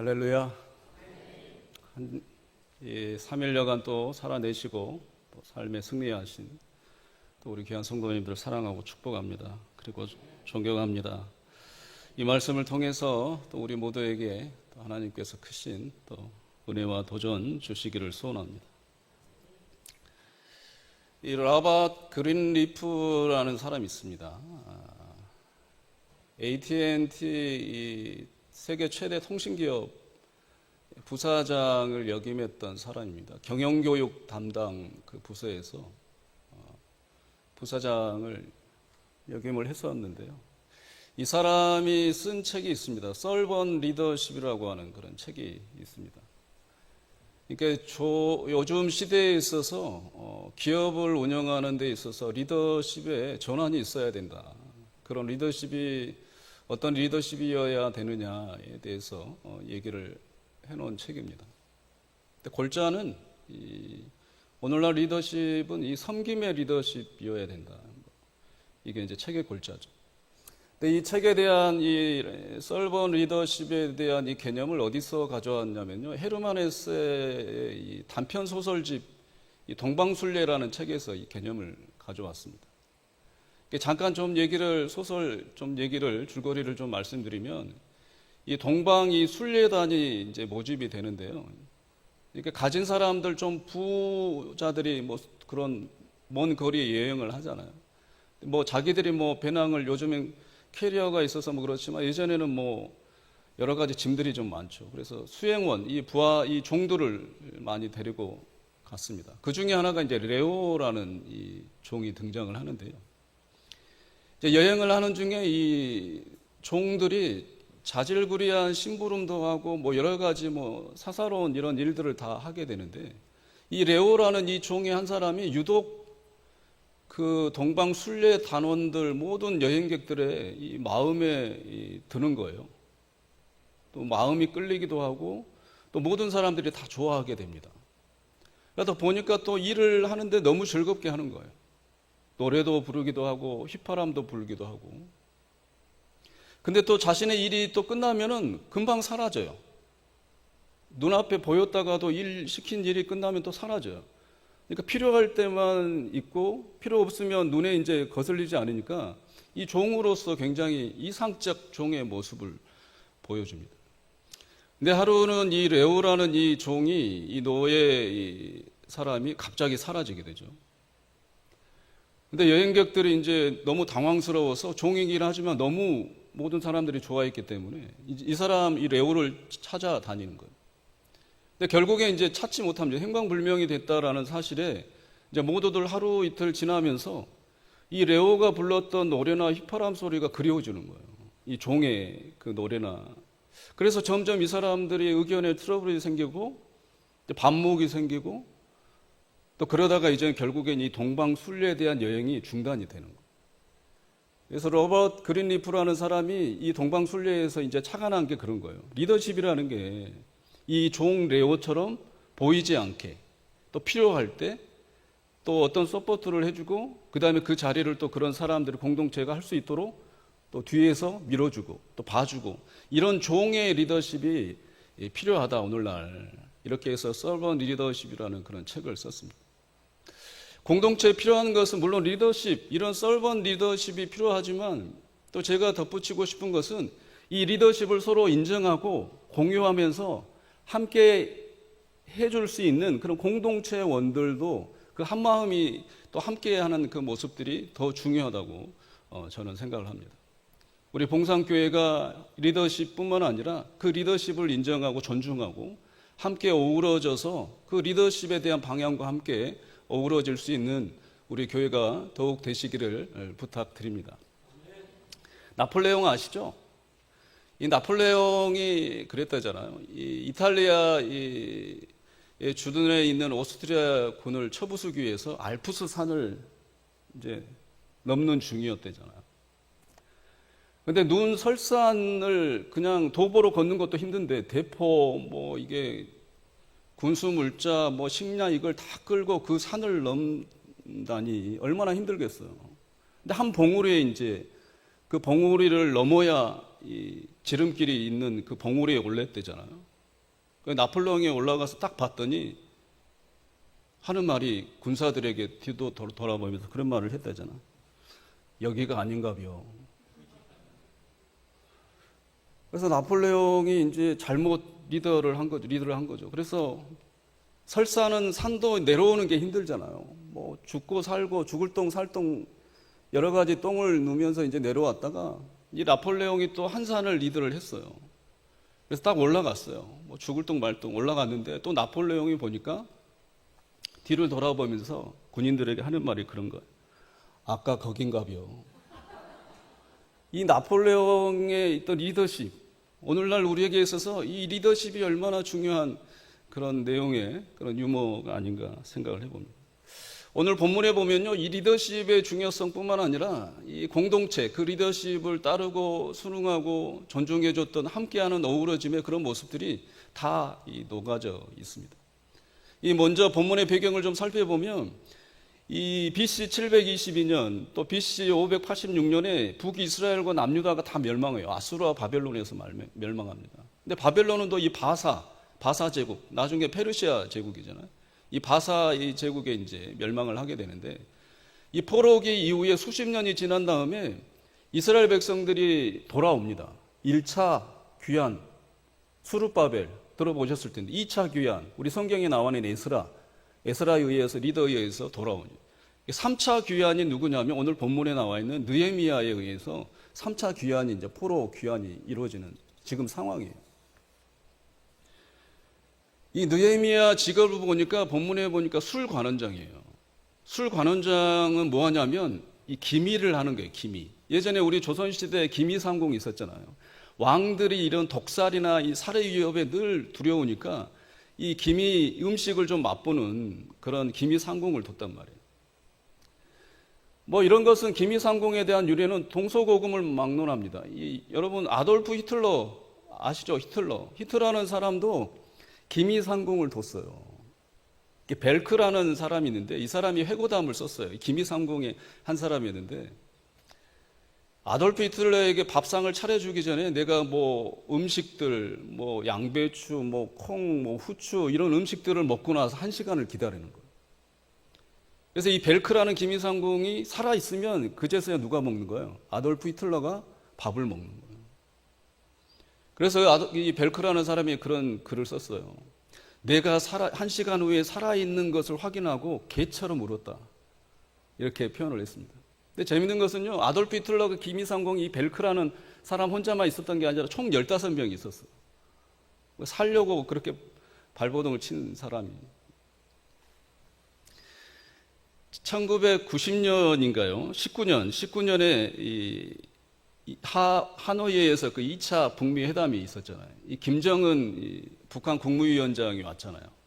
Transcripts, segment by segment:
할렐루야. 한, 이 3일여간 또 살아내시고 또 삶에 승리하신 또 우리 귀한 성도님들 사랑하고 축복합니다. 그리고 존경합니다. 이 말씀을 통해서 또 우리 모두에게 또 하나님께서 크신 또 은혜와 도전 주시기를 소원합니다. 이 라바 그린리프라는 사람이 있습니다. AT&T 이 세계 최대 통신기업 부사장을 역임했던 사람입니다. 경영교육 담당 그 부서에서 어, 부사장을 역임을 했었는데요. 이 사람이 쓴 책이 있습니다. 썰번 리더십이라고 하는 그런 책이 있습니다. 그러니까 조, 요즘 시대에 있어서 어, 기업을 운영하는 데 있어서 리더십에 전환이 있어야 된다. 그런 리더십이 어떤 리더십이어야 되느냐에 대해서 어, 얘기를 해놓은 책입니다. 근데 골자는 이, 오늘날 리더십은 이 섬김의 리더십이어야 된다. 이게 이제 책의 골자죠. 근데 이 책에 대한 이 썰번 리더십에 대한 이 개념을 어디서 가져왔냐면요. 헤르만 헤세의 이 단편 소설집 이 동방순례라는 책에서 이 개념을 가져왔습니다. 잠깐 좀 얘기를 소설 좀 얘기를 줄거리를 좀 말씀드리면 이 동방 이 순례단이 이제 모집이 되는데요. 이렇게 가진 사람들 좀 부자들이 뭐 그런 먼 거리 여행을 하잖아요. 뭐 자기들이 뭐 배낭을 요즘엔 캐리어가 있어서 뭐 그렇지만 예전에는 뭐 여러 가지 짐들이 좀 많죠. 그래서 수행원 이 부하 이 종들을 많이 데리고 갔습니다. 그 중에 하나가 이제 레오라는 이 종이 등장을 하는데요. 여행을 하는 중에 이 종들이 자질구리한 심부름도 하고 뭐 여러 가지 뭐 사사로운 이런 일들을 다 하게 되는데 이 레오라는 이 종의 한 사람이 유독 그 동방 순례 단원들 모든 여행객들의 이 마음에 드는 거예요. 또 마음이 끌리기도 하고 또 모든 사람들이 다 좋아하게 됩니다. 그러다 보니까 또 일을 하는데 너무 즐겁게 하는 거예요. 노래도 부르기도 하고 휘파람도 불기도 하고. 근데 또 자신의 일이 또 끝나면은 금방 사라져요. 눈앞에 보였다가도 일 시킨 일이 끝나면 또 사라져요. 그러니까 필요할 때만 있고 필요 없으면 눈에 이제 거슬리지 않으니까 이 종으로서 굉장히 이상적 종의 모습을 보여줍니다. 근데 하루는 이 레오라는 이 종이 이 노예 이 사람이 갑자기 사라지게 되죠. 근데 여행객들이 이제 너무 당황스러워서 종이긴 하지만 너무 모든 사람들이 좋아했기 때문에 이 사람 이 레오를 찾아다니는 거예요. 근데 결국에 이제 찾지 못하면 행방불명이 됐다라는 사실에 이제 모두들 하루 이틀 지나면서 이 레오가 불렀던 노래나 휘파람 소리가 그리워지는 거예요. 이 종의 그 노래나. 그래서 점점 이 사람들이 의견에 트러블이 생기고 반목이 생기고 또 그러다가 이제 결국엔 이 동방 순례에 대한 여행이 중단이 되는 거예요. 그래서 로버트 그린리프라는 사람이 이 동방 순례에서 이제 착안한 게 그런 거예요. 리더십이라는 게 이 종 레오처럼 보이지 않게 또 필요할 때 또 어떤 서포트를 해주고 그 다음에 그 자리를 또 그런 사람들이 공동체가 할 수 있도록 또 뒤에서 밀어주고 또 봐주고 이런 종의 리더십이 필요하다 오늘날 이렇게 해서 서번 리더십이라는 그런 책을 썼습니다. 공동체에 필요한 것은 물론 리더십, 이런 썰번 리더십이 필요하지만 또 제가 덧붙이고 싶은 것은 이 리더십을 서로 인정하고 공유하면서 함께 해줄 수 있는 그런 공동체 원들도 그 한마음이 또 함께 하는 그 모습들이 더 중요하다고 어, 저는 생각을 합니다. 우리 봉상교회가 리더십뿐만 아니라 그 리더십을 인정하고 존중하고 함께 어우러져서 그 리더십에 대한 방향과 함께 어우러질 수 있는 우리 교회가 더욱 되시기를 부탁드립니다. 나폴레옹 아시죠? 이 나폴레옹이 그랬다잖아요. 이 이탈리아 이 주둔에 있는 오스트리아 군을 쳐부수기 위해서 알프스 산을 이제 넘는 중이었대잖아요. 근데 눈 설산을 그냥 도보로 걷는 것도 힘든데 대포 뭐 이게 군수 물자 뭐 식량 이걸 다 끌고 그 산을 넘다니 얼마나 힘들겠어요. 근데 한 봉우리에 이제 그 봉우리를 넘어야 이 지름길이 있는 그 봉우리에 올랐대잖아요. 그 나폴레옹이 올라가서 딱 봤더니 하는 말이 군사들에게 뒤도 돌- 돌아보면서 그런 말을 했다잖아. 여기가 아닌가벼. 그래서 나폴레옹이 이제 잘못 리더를 한 거죠. 리더를 한 거죠. 그래서 설사는 산도 내려오는 게 힘들잖아요. 뭐 죽고 살고 죽을 똥 살 똥 여러 가지 똥을 누면서 이제 내려왔다가 이 나폴레옹이 또 한 산을 리드를 했어요. 그래서 딱 올라갔어요. 뭐 죽을 똥 말 똥 올라갔는데 또 나폴레옹이 보니까 뒤를 돌아보면서 군인들에게 하는 말이 그런 거예요. 아까 거긴가벼. 이 나폴레옹의 있던 리더십, 오늘날 우리에게 있어서 이 리더십이 얼마나 중요한 그런 내용의 그런 유머가 아닌가 생각을 해봅니다. 오늘 본문에 보면요, 이 리더십의 중요성뿐만 아니라 이 공동체, 그 리더십을 따르고 순응하고 존중해줬던 함께하는 어우러짐의 그런 모습들이 다이 녹아져 있습니다. 이 먼저 본문의 배경을 좀 살펴보면 이 BC 722년 또 BC 586년에 북이스라엘과 남유다가 다 멸망해요. 아수르와 바벨론에서 말- 멸망합니다. 근데 바벨론은 또 이 바사, 바사 제국, 나중에 페르시아 제국이잖아요. 이 바사 이 제국에 이제 멸망을 하게 되는데 이 포로기 이후에 수십 년이 지난 다음에 이스라엘 백성들이 돌아옵니다. 1차 귀환, 수르바벨 들어보셨을 텐데 2차 귀환, 우리 성경에 나와 있는 에스라, 에스라에 의해서 리더에 의해서 돌아오죠. 3차 귀환이 누구냐면 오늘 본문에 나와 있는 느헤미야에 의해서 3차 귀환이 이제 포로 귀환이 이루어지는 지금 상황이에요. 이 느헤미야 직업을 보니까 본문에 보니까 술 관원장이에요. 술 관원장은 뭐 하냐면 이 기미를 하는 거예요. 기미. 예전에 우리 조선 시대에 기미 상공이 있었잖아요. 왕들이 이런 독살이나 이 살해 위협에 늘 두려우니까 이 기미 음식을 좀 맛보는 그런 기미 상공을 뒀단 말이에요. 뭐 이런 것은 상공에 대한 유래는 동서고금을 막론합니다. 이 여러분 아돌프 히틀러 아시죠? 히틀러. 히틀러라는 사람도 상공을 뒀어요. 벨크라는 사람이 있는데 이 사람이 회고담을 썼어요. 상공의 한 사람이었는데 아돌프 히틀러에게 밥상을 차려주기 전에 내가 뭐 음식들, 뭐 양배추, 뭐 콩, 뭐 후추 이런 음식들을 먹고 나서 한 시간을 기다리는 거예요. 그래서 이 벨크라는 기미상궁이 살아 있으면 그제서야 누가 먹는 거예요? 아돌프 히틀러가 밥을 먹는 거예요. 그래서 이 벨크라는 사람이 그런 글을 썼어요. 내가 살아, 한 시간 후에 살아있는 것을 확인하고 개처럼 울었다. 이렇게 표현을 했습니다. 근데 재밌는 것은요, 아돌프 히틀러가 기미상공이 이 벨크라는 사람 혼자만 있었던 게 아니라 총 15명이 있었어요. 살려고 그렇게 발버둥을 친 사람이. 1990년인가요? 19년, 19년에 이, 이 하, 하노이에서 그 2차 북미 회담이 있었잖아요. 이 김정은 이 북한 국무위원장이 왔잖아요.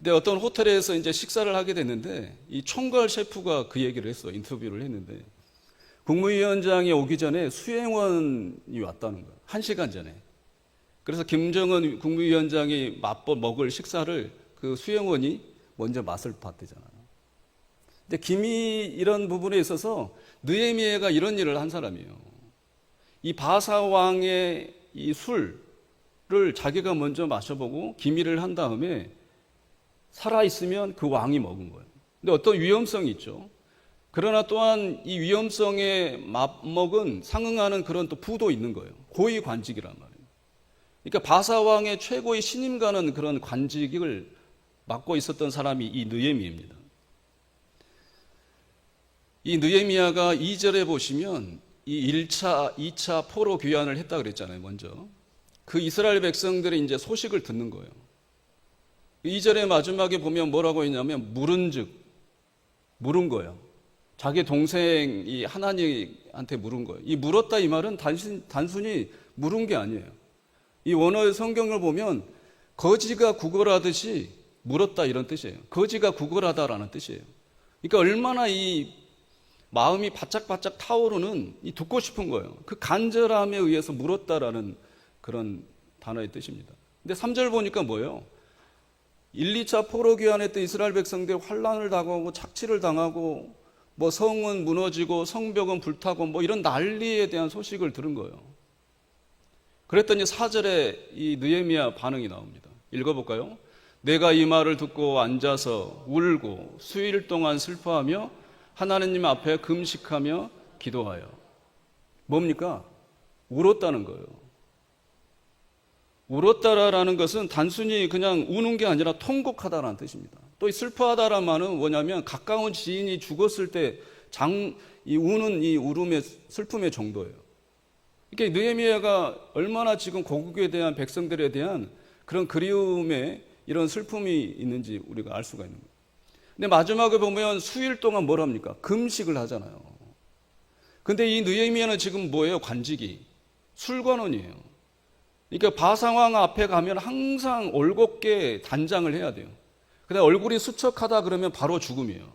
근데 어떤 호텔에서 이제 식사를 하게 됐는데 이 총괄 셰프가 그 얘기를 했어. 인터뷰를 했는데 국무위원장이 오기 전에 수행원이 왔다는 거예요. 한 시간 전에. 그래서 김정은 국무위원장이 맛보 먹을 식사를 그 수행원이 먼저 맛을 봤대잖아요. 근데 김이 이런 부분에 있어서 느헤미야가 이런 일을 한 사람이에요. 이 바사 왕의 이 술을 자기가 먼저 마셔보고 기미를 한 다음에 살아 있으면 그 왕이 먹은 거예요. 근데 어떤 위험성이 있죠. 그러나 또한 이 위험성에 맞먹은 상응하는 그런 또 부도 있는 거예요. 고위 관직이란 말이에요. 그러니까 바사 왕의 최고의 신임가는 그런 관직을 맡고 있었던 사람이 이 느헤미입니다. 이 느헤미야가 2절에 보시면 이 1차, 2차 포로 귀환을 했다 그랬잖아요, 먼저. 그 이스라엘 백성들이 이제 소식을 듣는 거예요. 2절의 마지막에 보면 뭐라고 했냐면 물은 즉 물은 거예요. 자기 동생이 하나님한테 물은 거예요. 이 물었다 이 말은 단순, 단순히 물은 게 아니에요. 이 원어의 성경을 보면 거지가 구걸하듯이 물었다 이런 뜻이에요. 거지가 구걸하다라는 뜻이에요. 그러니까 얼마나 이 마음이 바짝바짝 타오르는 이 듣고 싶은 거예요. 그 간절함에 의해서 물었다라는 그런 단어의 뜻입니다. 근데 3절 보니까 뭐예요? 1, 2차 포로 귀환했던 이스라엘 백성들이 환란을 당하고 착취를 당하고 뭐 성은 무너지고 성벽은 불타고 뭐 이런 난리에 대한 소식을 들은 거예요. 그랬더니 사절에 이 느헤미야 반응이 나옵니다. 읽어 볼까요? 내가 이 말을 듣고 앉아서 울고 수일 동안 슬퍼하며 하나님 앞에 금식하며 기도하여 뭡니까? 울었다는 거예요. 울었다라는 것은 단순히 그냥 우는 게 아니라 통곡하다라는 뜻입니다. 또이 슬퍼하다라는 말은 뭐냐면 가까운 지인이 죽었을 때 장, 이 우는 이 울음의 슬픔의 정도예요. 이게 느헤미야가 얼마나 지금 고국에 대한 백성들에 대한 그런 그리움에 이런 슬픔이 있는지 우리가 알 수가 있는 거예요. 근데 마지막에 보면 수일 동안 뭘 합니까? 금식을 하잖아요. 근데 이 느헤미야는 지금 뭐예요? 관직이 술관원이에요. 그러니까 바상왕 앞에 가면 항상 올곧게 단장을 해야 돼요. 근데 얼굴이 수척하다 그러면 바로 죽음이에요.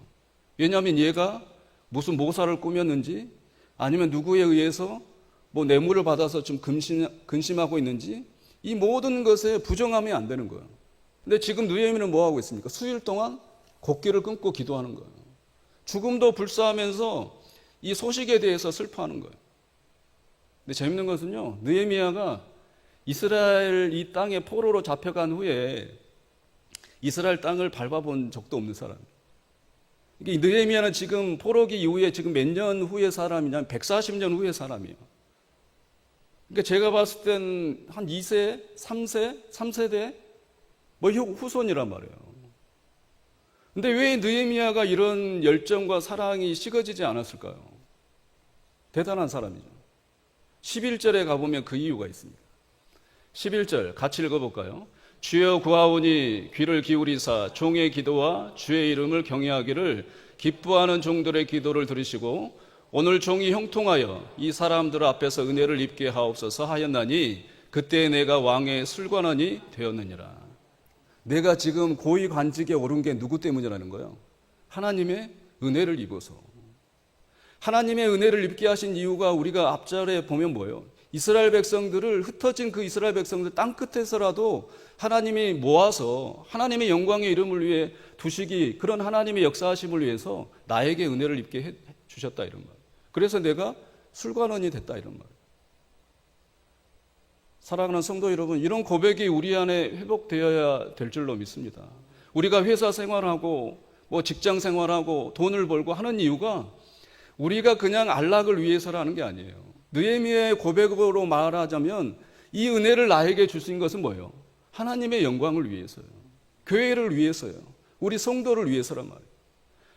왜냐하면 얘가 무슨 모사를 꾸몄는지 아니면 누구에 의해서 뭐 뇌물을 받아서 좀 근심, 근심하고 있는지 이 모든 것에 부정하면 안 되는 거예요. 근데 지금 느헤미는 뭐 하고 있습니까? 수일 동안 곡기를 끊고 기도하는 거예요. 죽음도 불사하면서 이 소식에 대해서 슬퍼하는 거예요. 근데 재밌는 것은요, 느헤미야가 이스라엘 이 땅에 포로로 잡혀간 후에 이스라엘 땅을 밟아본 적도 없는 사람이에요. 이 느헤미야는 지금 포로기 이후에 지금 몇 년 후의 사람이냐면 140년 후의 사람이에요. 그러니까 제가 봤을 땐 한 2세, 3세, 3세대 뭐 후손이란 말이에요. 근데 왜 느헤미야가 이런 열정과 사랑이 식어지지 않았을까요? 대단한 사람이죠. 11절에 가보면 그 이유가 있습니다. 11절 같이 읽어볼까요? 주여 구하오니 귀를 기울이사 종의 기도와 주의 이름을 경외하기를 기뻐하는 종들의 기도를 들으시고 오늘 종이 형통하여 이 사람들 앞에서 은혜를 입게 하옵소서 하였나니 그때 내가 왕의 술관원이 되었느니라. 내가 지금 고위 관직에 오른 게 누구 때문이라는 거예요? 하나님의 은혜를 입어서. 하나님의 은혜를 입게 하신 이유가 우리가 앞절에 보면 뭐예요? 이스라엘 백성들을 흩어진 그 이스라엘 백성들 땅 끝에서라도 하나님이 모아서 하나님의 영광의 이름을 위해 두시기 그런 하나님의 역사하심을 위해서 나에게 은혜를 입게 해 주셨다 이런 말. 그래서 내가 술관원이 됐다 이런 말. 사랑하는 성도 여러분, 이런 고백이 우리 안에 회복되어야 될 줄로 믿습니다. 우리가 회사 생활하고 뭐 직장 생활하고 돈을 벌고 하는 이유가 우리가 그냥 안락을 위해서라는 게 아니에요. 느헤미야의 고백으로 말하자면 이 은혜를 나에게 주신 것은 뭐예요? 하나님의 영광을 위해서요. 교회를 위해서요. 우리 성도를 위해서란 말이에요.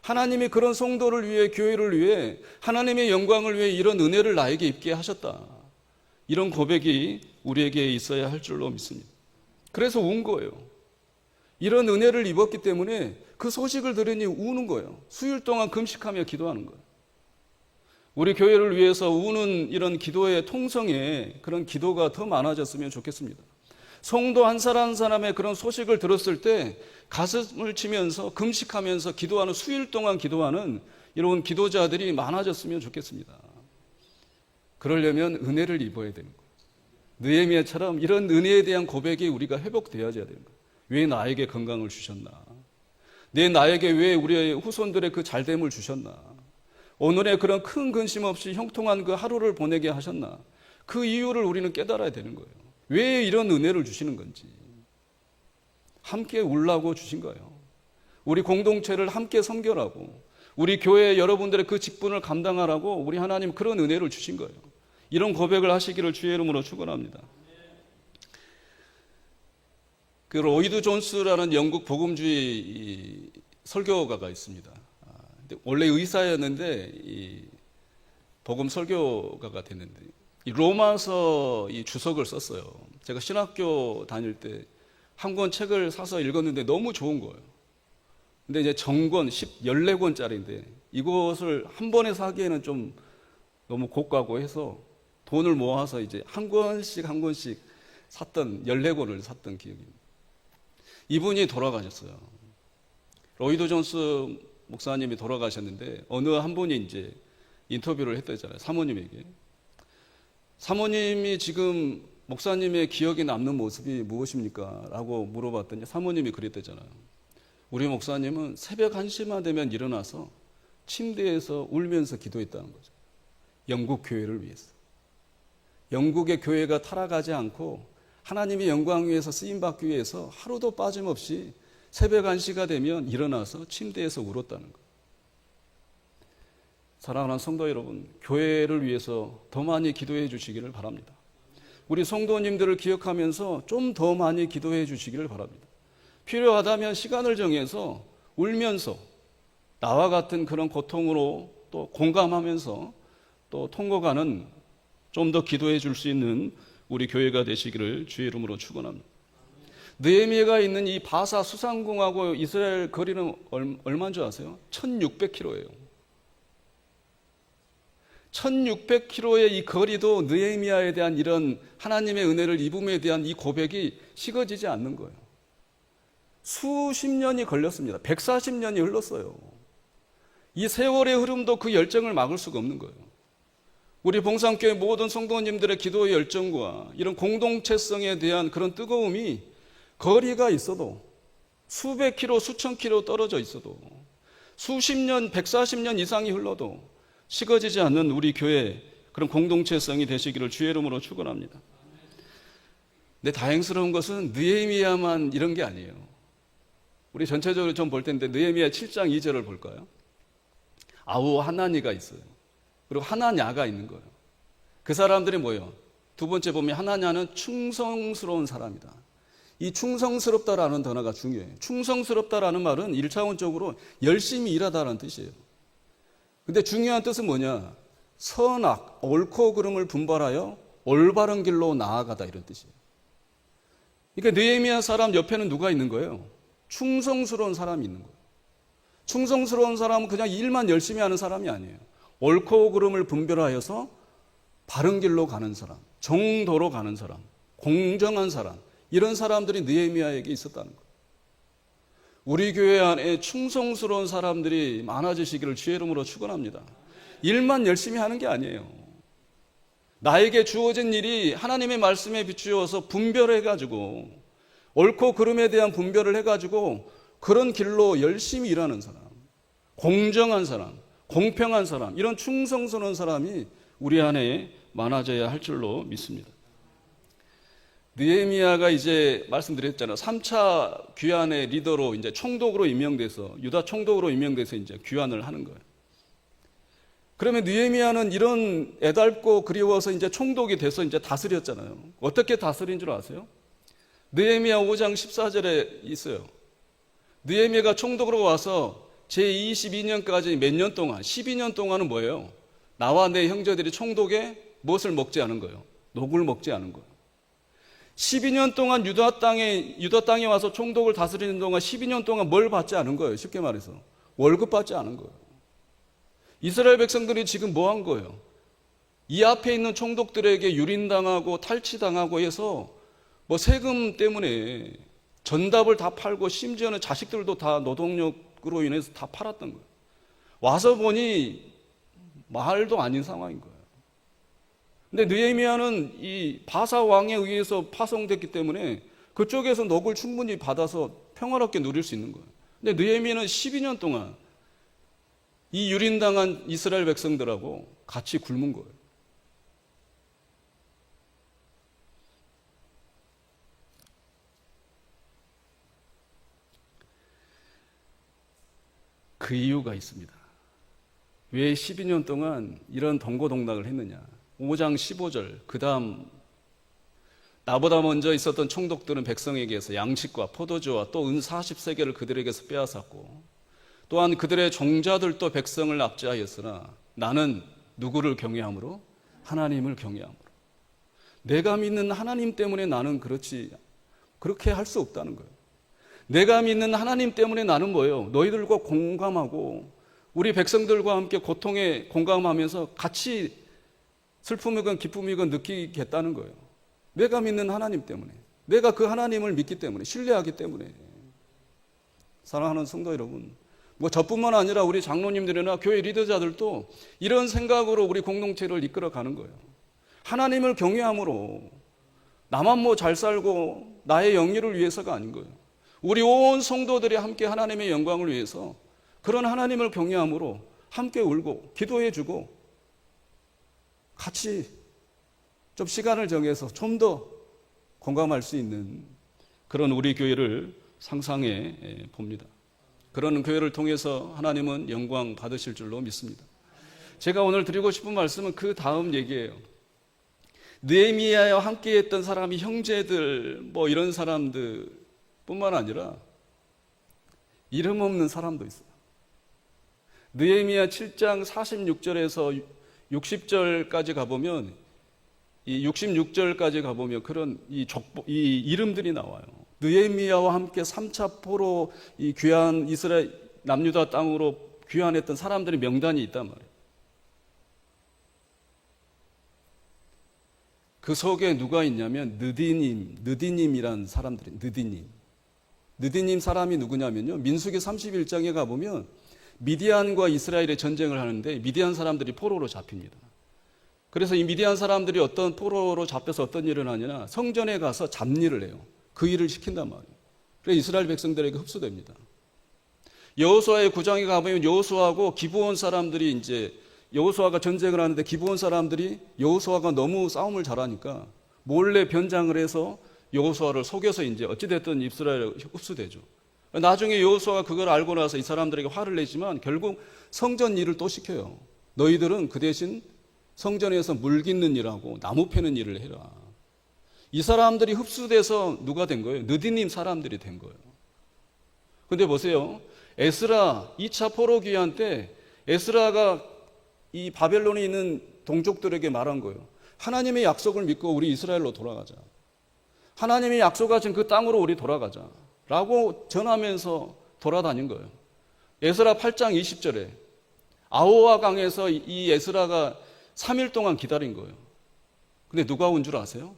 하나님이 그런 성도를 위해 교회를 위해 하나님의 영광을 위해 이런 은혜를 나에게 입게 하셨다. 이런 고백이 우리에게 있어야 할 줄로 믿습니다. 그래서 운 거예요. 이런 은혜를 입었기 때문에 그 소식을 들으니 우는 거예요. 수일 동안 금식하며 기도하는 거예요. 우리 교회를 위해서 우는 이런 기도의 통성에 그런 기도가 더 많아졌으면 좋겠습니다. 성도 한 사람 한 사람의 그런 소식을 들었을 때 가슴을 치면서 금식하면서 기도하는 수일 동안 기도하는 이런 기도자들이 많아졌으면 좋겠습니다. 그러려면 은혜를 입어야 되는 거예요. 느헤미야처럼 이런 은혜에 대한 고백이 우리가 회복되어야 되는 거예요. 왜 나에게 건강을 주셨나? 내 나에게 왜 우리의 후손들의 그 잘됨을 주셨나? 오늘의 그런 큰 근심 없이 형통한 그 하루를 보내게 하셨나? 그 이유를 우리는 깨달아야 되는 거예요. 왜 이런 은혜를 주시는 건지. 함께 울라고 주신 거예요. 우리 공동체를 함께 섬겨라고. 우리 교회 여러분들의 그 직분을 감당하라고 우리 하나님 그런 은혜를 주신 거예요. 이런 고백을 하시기를 주의 이름으로 축원합니다. 그 로이드 존스라는 영국 복음주의 설교가가 있습니다. 아, 원래 의사였는데 복음 설교가가 됐는데 로마서 이 주석을 썼어요. 제가 신학교 다닐 때 한 권 책을 사서 읽었는데 너무 좋은 거예요. 근데 이제 정권 10, 14권짜리인데 이것을 한 번에 사기에는 좀 너무 고가고 해서 돈을 모아서 이제 한 권씩 한 권씩 샀던 14권을 샀던 기억이 니다 이분이 돌아가셨어요. 로이드 존스 목사님이 돌아가셨는데 어느 한 분이 이제 인터뷰를 했다잖아요. 사모님에게. 사모님이 지금 목사님의 기억에 남는 모습이 무엇입니까? 라고 물어봤더니 사모님이 그랬대잖아요. 우리 목사님은 새벽 1시만 되면 일어나서 침대에서 울면서 기도했다는 거죠. 영국 교회를 위해서. 영국의 교회가 타락하지 않고 하나님의 영광 위에서 쓰임 받기 위해서 하루도 빠짐없이 새벽 1시가 되면 일어나서 침대에서 울었다는 것. 사랑하는 성도 여러분, 교회를 위해서 더 많이 기도해 주시기를 바랍니다. 우리 성도님들을 기억하면서 좀 더 많이 기도해 주시기를 바랍니다. 필요하다면 시간을 정해서 울면서 나와 같은 그런 고통으로 또 공감하면서 또 통곡하는 좀 더 기도해 줄 수 있는 우리 교회가 되시기를 주의 이름으로 축원합니다. 느헤미야가 있는 이 바사 수상궁하고 이스라엘 거리는 얼마인 줄 아세요? 1600km예요. 1600km의 이 거리도 느헤미야에 대한 이런 하나님의 은혜를 입음에 대한 이 고백이 식어지지 않는 거예요. 수십 년이 걸렸습니다. 140년이 흘렀어요. 이 세월의 흐름도 그 열정을 막을 수가 없는 거예요. 우리 봉상교회 모든 성도님들의 기도의 열정과 이런 공동체성에 대한 그런 뜨거움이 거리가 있어도 수백 킬로, 수천 킬로 떨어져 있어도 수십 년, 140년 이상이 흘러도 식어지지 않는 우리 교회 그런 공동체성이 되시기를 주의 이름으로 축원합니다. 근데 다행스러운 것은 느헤미야만 이런 게 아니에요. 우리 전체적으로 좀 볼 텐데 느헤미야 7장 2절을 볼까요? 아우 하나니가 있어요. 그리고 하나냐가 있는 거예요. 그 사람들이 뭐예요? 두 번째 보면 하나냐는 충성스러운 사람이다. 이 충성스럽다라는 단어가 중요해요. 충성스럽다라는 말은 1차원적으로 열심히 일하다라는 뜻이에요. 근데 중요한 뜻은 뭐냐? 선악, 옳고 그름을 분발하여 올바른 길로 나아가다 이런 뜻이에요. 그러니까 느헤미야 사람 옆에는 누가 있는 거예요? 충성스러운 사람이 있는 거예요. 충성스러운 사람은 그냥 일만 열심히 하는 사람이 아니에요. 옳고 그름을 분별하여서 바른 길로 가는 사람, 정도로 가는 사람, 공정한 사람, 이런 사람들이 느헤미야에게 있었다는 거예요. 우리 교회 안에 충성스러운 사람들이 많아지시기를 주의 이름으로 축원합니다. 일만 열심히 하는 게 아니에요. 나에게 주어진 일이 하나님의 말씀에 비추어서 분별해 가지고 옳고 그름에 대한 분별을 해 가지고 그런 길로 열심히 일하는 사람, 공정한 사람, 공평한 사람, 이런 충성스러운 사람이 우리 안에 많아져야 할 줄로 믿습니다. 느헤미야가 이제 말씀드렸잖아요. 3차 귀환의 리더로 이제 총독으로 임명돼서 유다 총독으로 임명돼서 이제 귀환을 하는 거예요. 그러면 느헤미야는 이런 애달고 그리워서 이제 총독이 돼서 이제 다스렸잖아요. 어떻게 다스린 줄 아세요? 느헤미야 5장 14절에 있어요. 느헤미야가 총독으로 와서 제 22년까지 몇 년 동안 12년 동안은 뭐예요? 나와 내 형제들이 총독에 무엇을 먹지 않은 거예요? 녹을 먹지 않은 거예요. 12년 동안 유다 땅에 유다 땅에 와서 총독을 다스리는 동안 12년 동안 뭘 받지 않은 거예요. 쉽게 말해서 월급 받지 않은 거예요. 이스라엘 백성들이 지금 뭐 한 거예요? 이 앞에 있는 총독들에게 유린당하고 탈취당하고 해서 뭐 세금 때문에 전답을 다 팔고 심지어는 자식들도 다 노동력으로 인해서 다 팔았던 거예요. 와서 보니 말도 아닌 상황인 거예요. 근데 느헤미야는 이 바사 왕에 의해서 파송됐기 때문에 그쪽에서 녹을 충분히 받아서 평화롭게 누릴 수 있는 거예요. 근데 느헤미야는 12년 동안 이 유린당한 이스라엘 백성들하고 같이 굶은 거예요. 그 이유가 있습니다. 왜 12년 동안 이런 동고동락을 했느냐? 5장 15절, 그 다음, 나보다 먼저 있었던 총독들은 백성에게서 양식과 포도주와 또 은 40세계를 그들에게서 빼앗았고, 또한 그들의 종자들도 백성을 압제하였으나 나는 누구를 경외함으로? 하나님을 경외함으로. 내가 믿는 하나님 때문에 나는 그렇지, 그렇게 할 수 없다는 거예요. 내가 믿는 하나님 때문에 나는 뭐예요? 너희들과 공감하고 우리 백성들과 함께 고통에 공감하면서 같이 슬픔이건 기쁨이건 느끼겠다는 거예요. 내가 믿는 하나님 때문에. 내가 그 하나님을 믿기 때문에, 신뢰하기 때문에. 사랑하는 성도 여러분. 뭐 저뿐만 아니라 우리 장로님들이나 교회 리더자들도 이런 생각으로 우리 공동체를 이끌어 가는 거예요. 하나님을 경외함으로 나만 뭐 잘 살고 나의 영리를 위해서가 아닌 거예요. 우리 온 성도들이 함께 하나님의 영광을 위해서 그런 하나님을 경외함으로 함께 울고 기도해 주고 같이 좀 시간을 정해서 좀 더 공감할 수 있는 그런 우리 교회를 상상해 예, 봅니다. 그런 교회를 통해서 하나님은 영광 받으실 줄로 믿습니다. 제가 오늘 드리고 싶은 말씀은 그 다음 얘기예요. 느헤미야와 함께 했던 사람이 형제들 뭐 이런 사람들 뿐만 아니라 이름 없는 사람도 있어요. 느헤미야 7장 46절에서 60절까지 가보면 이 66절까지 가보면 그런 이 족보 이 이름들이 나와요. 느헤미야와 함께 3차 포로 이 귀한 이스라엘 남유다 땅으로 귀환했던 사람들의 명단이 있단 말이에요. 그 속에 누가 있냐면 느디님, 느디님이란 사람들이 느디님. 느디님 사람이 누구냐면요. 민수기 31장에 가보면 미디안과 이스라엘의 전쟁을 하는데 미디안 사람들이 포로로 잡힙니다. 그래서 이 미디안 사람들이 어떤 포로로 잡혀서 어떤 일을 하냐나 성전에 가서 잡일을 해요. 그 일을 시킨단 말이에요. 그래서 이스라엘 백성들에게 흡수됩니다. 여호수아의 구장에 가보면 여호수아하고 기브온 사람들이 이제 여호수아가 전쟁을 하는데 기브온 사람들이 여호수아가 너무 싸움을 잘하니까 몰래 변장을 해서 여호수아를 속여서 이제 어찌됐든 이스라엘에 흡수되죠. 나중에 여호수아가 그걸 알고 나서 이 사람들에게 화를 내지만 결국 성전 일을 또 시켜요. 너희들은 그 대신 성전에서 물 깃는 일하고 나무 패는 일을 해라. 이 사람들이 흡수돼서 누가 된 거예요? 느디님 사람들이 된 거예요. 근데 보세요. 에스라 2차 포로 귀환 때 에스라가 이 바벨론에 있는 동족들에게 말한 거예요. 하나님의 약속을 믿고 우리 이스라엘로 돌아가자. 하나님이 약속하신 그 땅으로 우리 돌아가자. 라고 전하면서 돌아다닌 거예요. 에스라 8장 20절에 아오와 강에서 이 에스라가 3일 동안 기다린 거예요. 근데 누가 온 줄 아세요?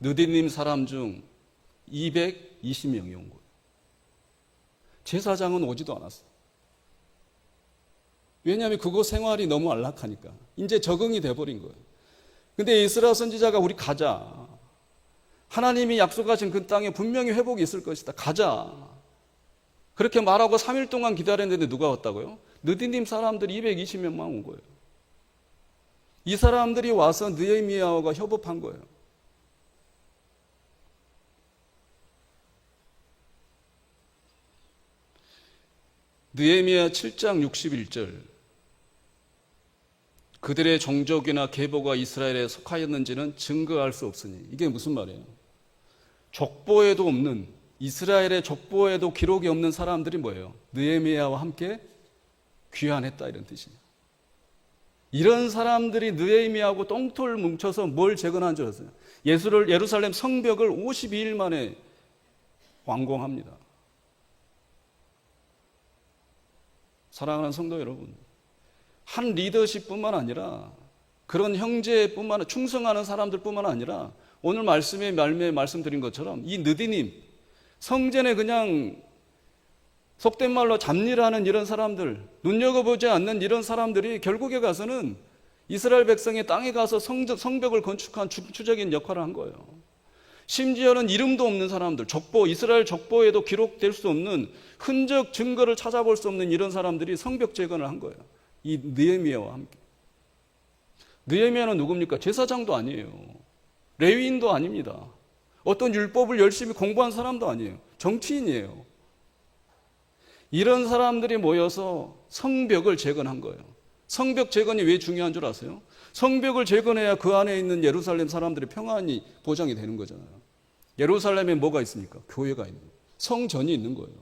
느디님 사람 중 220명이 온 거예요. 제사장은 오지도 않았어요. 왜냐하면 그곳 생활이 너무 안락하니까. 이제 적응이 돼버린 거예요. 근데 이스라 선지자가 우리 가자. 하나님이 약속하신 그 땅에 분명히 회복이 있을 것이다. 가자. 그렇게 말하고 3일 동안 기다렸는데 누가 왔다고요? 느디님 사람들이 220명만 온 거예요. 이 사람들이 와서 느헤미야와 협업한 거예요. 느헤미야 7장 61절 그들의 종족이나 계보가 이스라엘에 속하였는지는 증거할 수 없으니 이게 무슨 말이에요? 족보에도 없는 이스라엘의 족보에도 기록이 없는 사람들이 뭐예요? 느헤미야와 함께 귀환했다 이런 뜻이에요. 이런 사람들이 느헤미야하고 똥톨 뭉쳐서 뭘 재건한 줄 아세요? 예수를 예루살렘 성벽을 52일 만에 완공합니다. 사랑하는 성도 여러분, 한 리더십뿐만 아니라 그런 형제뿐만 충성하는 사람들뿐만 아니라 오늘 말씀의 말매 말씀드린 것처럼 이 느디님 성전에 그냥 속된 말로 잡일하는 이런 사람들, 눈여겨보지 않는 이런 사람들이 결국에 가서는 이스라엘 백성의 땅에 가서 성벽을 건축한 주축적인 역할을 한 거예요. 심지어는 이름도 없는 사람들, 족보, 이스라엘 족보에도 기록될 수 없는 흔적, 증거를 찾아볼 수 없는 이런 사람들이 성벽 재건을 한 거예요. 이 느헤미야와 함께. 느헤미야는 누굽니까? 제사장도 아니에요. 레위인도 아닙니다. 어떤 율법을 열심히 공부한 사람도 아니에요. 정치인이에요. 이런 사람들이 모여서 성벽을 재건한 거예요. 성벽 재건이 왜 중요한 줄 아세요? 성벽을 재건해야 그 안에 있는 예루살렘 사람들의 평안이 보장이 되는 거잖아요. 예루살렘에 뭐가 있습니까? 교회가 있는 거예요. 성전이 있는 거예요.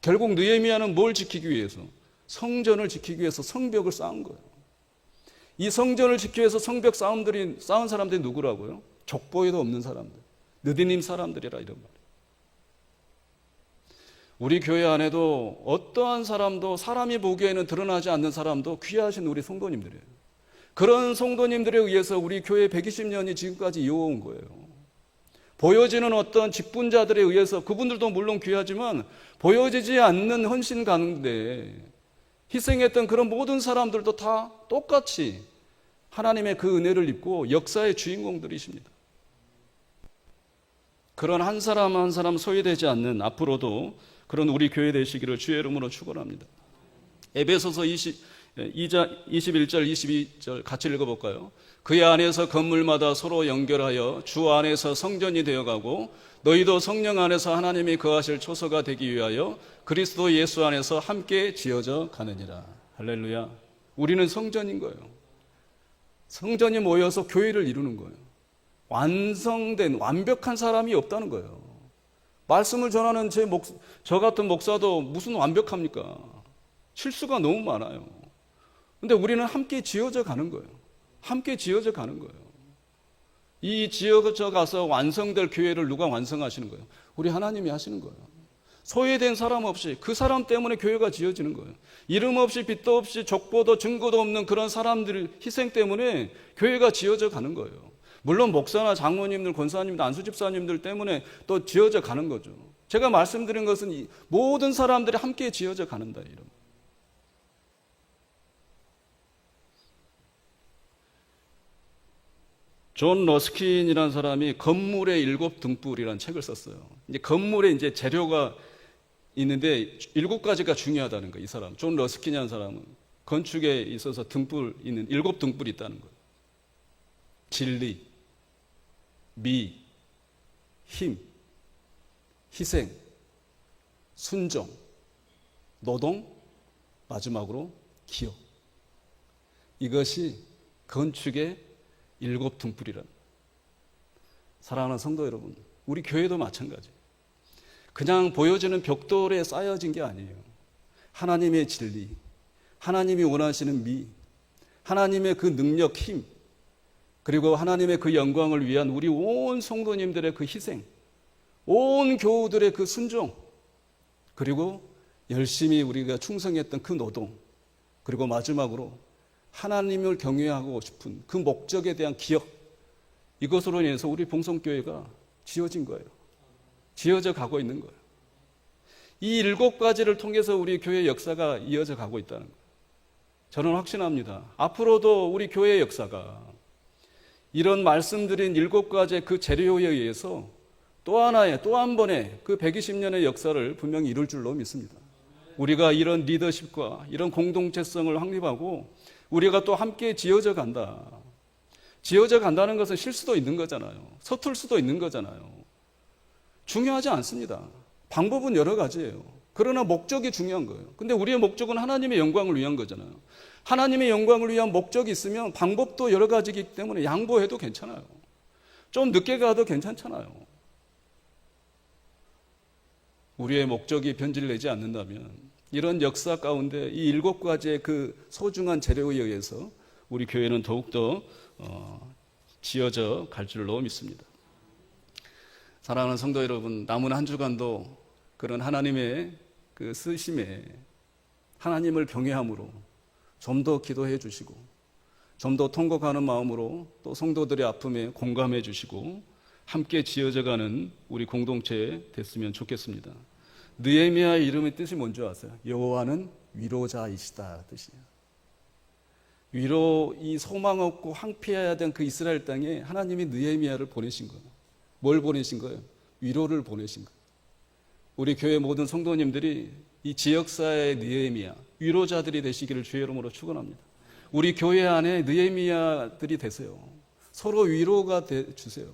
결국 느헤미야는 뭘 지키기 위해서? 성전을 지키기 위해서 성벽을 쌓은 거예요. 이 성전을 지키기 위해서 성벽 싸움들이 쌓은 사람들이 누구라고요? 족보에도 없는 사람들. 느디님 사람들이라 이런 말이에요. 우리 교회 안에도 어떠한 사람도 사람이 보기에는 드러나지 않는 사람도 귀하신 우리 성도님들이에요. 그런 성도님들에 의해서 우리 교회 120년이 지금까지 이어온 거예요. 보여지는 어떤 직분자들에 의해서 그분들도 물론 귀하지만 보여지지 않는 헌신 가운데 희생했던 그런 모든 사람들도 다 똑같이 하나님의 그 은혜를 입고 역사의 주인공들이십니다. 그런 한 사람 한 사람 소외되지 않는 앞으로도 그런 우리 교회 되시기를 주의 이름으로 축원합니다. 에베소서 20 2자, 21절, 22절 같이 읽어 볼까요? 그의 안에서 건물마다 서로 연결하여 주 안에서 성전이 되어 가고 너희도 성령 안에서 하나님이 거하실 초소가 되기 위하여 그리스도 예수 안에서 함께 지어져 가느니라. 할렐루야. 우리는 성전인 거예요. 성전이 모여서 교회를 이루는 거예요. 완성된 완벽한 사람이 없다는 거예요. 말씀을 전하는 제 목, 저 같은 목사도 무슨 완벽합니까? 실수가 너무 많아요. 근데 우리는 함께 지어져 가는 거예요. 함께 지어져 가는 거예요. 이 지어져 가서 완성될 교회를 누가 완성하시는 거예요? 우리 하나님이 하시는 거예요. 소외된 사람 없이 그 사람 때문에 교회가 지어지는 거예요. 이름 없이 빛도 없이 족보도 증거도 없는 그런 사람들 희생 때문에 교회가 지어져 가는 거예요. 물론 목사나 장로님들, 권사님들, 안수집사님들 때문에 또 지어져 가는 거죠. 제가 말씀드린 것은 이 모든 사람들이 함께 지어져 가는다 이런. 존 러스킨이라는 사람이 건물의 일곱 등불이라는 책을 썼어요. 이제 건물에 이제 재료가 있는데 일곱 가지가 중요하다는 거예요. 이 사람 존 러스킨이라는 사람은 건축에 있어서 등불 있는 일곱 등불이 있다는 거예요. 진리, 미, 힘, 희생, 순종, 노동, 마지막으로 기업. 이것이 건축의 일곱 등불이란. 사랑하는 성도 여러분, 우리 교회도 마찬가지. 그냥 보여지는 벽돌에 쌓여진 게 아니에요. 하나님의 진리, 하나님이 원하시는 미, 하나님의 그 능력, 힘, 그리고 하나님의 그 영광을 위한 우리 온 성도님들의 그 희생, 온 교우들의 그 순종, 그리고 열심히 우리가 충성했던 그 노동, 그리고 마지막으로 하나님을 경외하고 싶은 그 목적에 대한 기억, 이것으로 인해서 우리 봉성교회가 지어진 거예요. 지어져 가고 있는 거예요. 이 일곱 가지를 통해서 우리 교회 역사가 이어져 가고 있다는 거예요. 저는 확신합니다. 앞으로도 우리 교회 역사가 이런 말씀드린 일곱 가지의 그 재료에 의해서 또 하나의 또 한 번의 그 120년의 역사를 분명히 이룰 줄로 믿습니다. 우리가 이런 리더십과 이런 공동체성을 확립하고 우리가 또 함께 지어져 간다. 지어져 간다는 것은 실수도 있는 거잖아요. 서툴 수도 있는 거잖아요. 중요하지 않습니다. 방법은 여러 가지예요. 그러나 목적이 중요한 거예요. 근데 우리의 목적은 하나님의 영광을 위한 거잖아요. 하나님의 영광을 위한 목적이 있으면 방법도 여러 가지이기 때문에 양보해도 괜찮아요. 좀 늦게 가도 괜찮잖아요. 우리의 목적이 변질되지 않는다면 이런 역사 가운데 이 일곱 가지의 그 소중한 재료에 의해서 우리 교회는 더욱더 어, 지어져 갈 줄로 믿습니다. 사랑하는 성도 여러분, 남은 한 주간도 그런 하나님의 그 쓰심에 하나님을 경외함으로 좀 더 기도해 주시고 좀 더 통곡하는 마음으로 또 성도들의 아픔에 공감해 주시고 함께 지어져 가는 우리 공동체 됐으면 좋겠습니다. 느헤미야의 이름의 뜻이 뭔지 아세요? 여호와는 위로자이시다 뜻이에요. 위로 이 소망 없고 황폐해야 된 그 이스라엘 땅에 하나님이 느헤미야를 보내신 거예요. 뭘 보내신 거예요? 위로를 보내신 거예요. 우리 교회 모든 성도님들이 이 지역사의 느헤미야 위로자들이 되시기를 주의 이름으로 축원합니다. 우리 교회 안에 느헤미야들이 되세요. 서로 위로가 돼 주세요.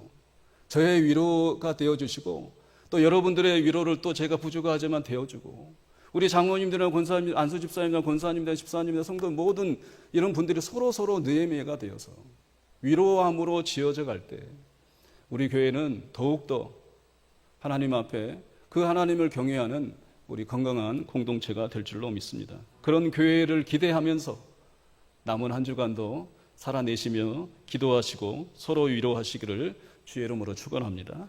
저의 위로가 되어 주시고 또 여러분들의 위로를 또 제가 부족하지만 되어 주고 우리 장로님들이나 권사님, 안수 집사님이나 권사님이나 집사님이나 성도 모든 이런 분들이 서로 서로 느헤미야가 되어서 위로함으로 지어져 갈 때 우리 교회는 더욱더 하나님 앞에 그 하나님을 경외하는 우리 건강한 공동체가 될 줄로 믿습니다. 그런 교회를 기대하면서 남은 한 주간도 살아내시며 기도하시고 서로 위로하시기를 주의 이름으로 축원합니다.